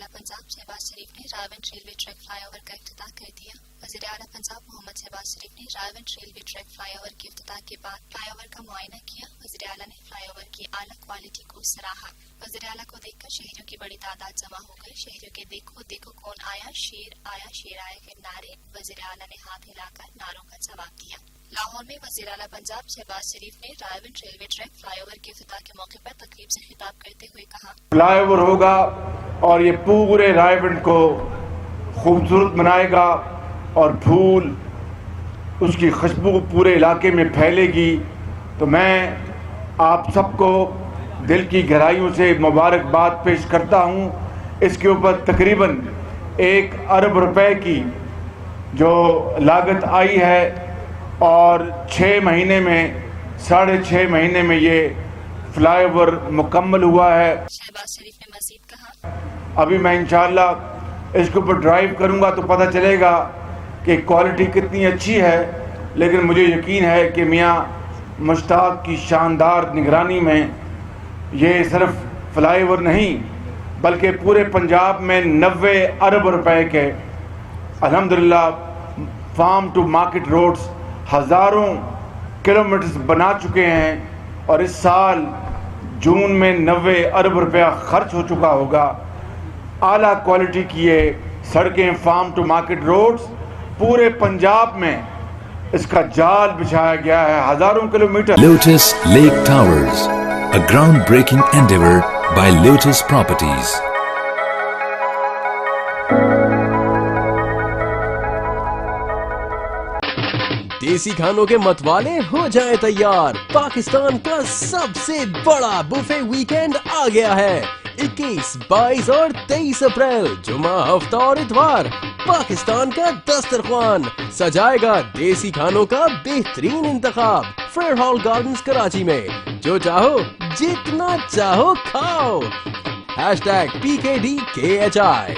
شریف نے راون railway track flyover کا افتتاح کر دیا۔ وزیر اعلیٰ پنجاب محمد شہباز شریف نے راون ریلوے ٹریک فلائی اوور کے افتتاح کے بعد فلائی اوور کا معائنہ کیا۔ وزیر اعلیٰ نے فلائی اوور کی اعلیٰ کوالٹی کو سراہا۔ وزیر اعلیٰ کو دیکھ کر شہریوں کی بڑی تعداد جمع ہو گئی۔ شہریوں کے دیکھو دیکھو کون آیا، شیر آیا شیر آیا کے نعرے۔ وزیر اعلیٰ نے ہاتھ ہلا کر نعروں کا جواب دیا۔ لاہور میں وزیر اعلیٰ پنجاب شہباز شریف نے راون ریلوے ٹریک فلائی اوور کے افتتاح کے موقع پر تقریب سے خطاب کرتے ہوئے کہا۔ فلائی اوور ہوگا۔ اور یہ پورے رائے ونڈ کو خوبصورت بنائے گا اور پھول اس کی خوشبو پورے علاقے میں پھیلے گی۔ تو میں آپ سب کو دل کی گہرائیوں سے مبارکباد پیش کرتا ہوں۔ اس کے اوپر تقریباً ایک ارب روپے کی جو لاگت آئی ہے اور چھ مہینے میں، ساڑھے چھ مہینے میں یہ فلائی اوور مکمل ہوا ہے۔ شہباز شریف نے مزید کہا۔ ابھی میں انشاءاللہ اس کے اوپر ڈرائیو کروں گا تو پتہ چلے گا کہ کوالٹی کتنی اچھی ہے۔ لیکن مجھے یقین ہے کہ میاں مشتاق کی شاندار نگرانی میں یہ صرف فلائی اوور نہیں بلکہ پورے پنجاب میں نوے ارب روپے کے الحمدللہ فارم ٹو مارکیٹ روڈز ہزاروں کلومیٹرز بنا چکے ہیں۔ اور اس سال جون میں نوے ارب روپیہ خرچ ہو چکا ہوگا۔ اعلیٰ کوالٹی کی یہ سڑکیں فارم ٹو مارکیٹ روڈز پورے پنجاب میں اس کا جال بچھایا گیا ہے ہزاروں kilometre. Lotus Lake Towers, ground breaking endeavor by Lotus Properties دیسی کھانوں کے متوالے ہو جائیں تیار۔ پاکستان کا سب سے بڑا بفے ویکینڈ آ گیا ہے۔ اکیس، بائیس اور تیئیس اپریل، جمعہ، ہفتہ اور اتوار۔ پاکستان کا دسترخوان۔ سجائے گا دیسی کھانوں کا بہترین انتخاب۔ فیئر ہال گارڈنز کراچی میں۔ جو چاہو، جتنا چاہو کھاؤ۔ ہیش ٹیگ پی کے ڈی کے ایچ آئی۔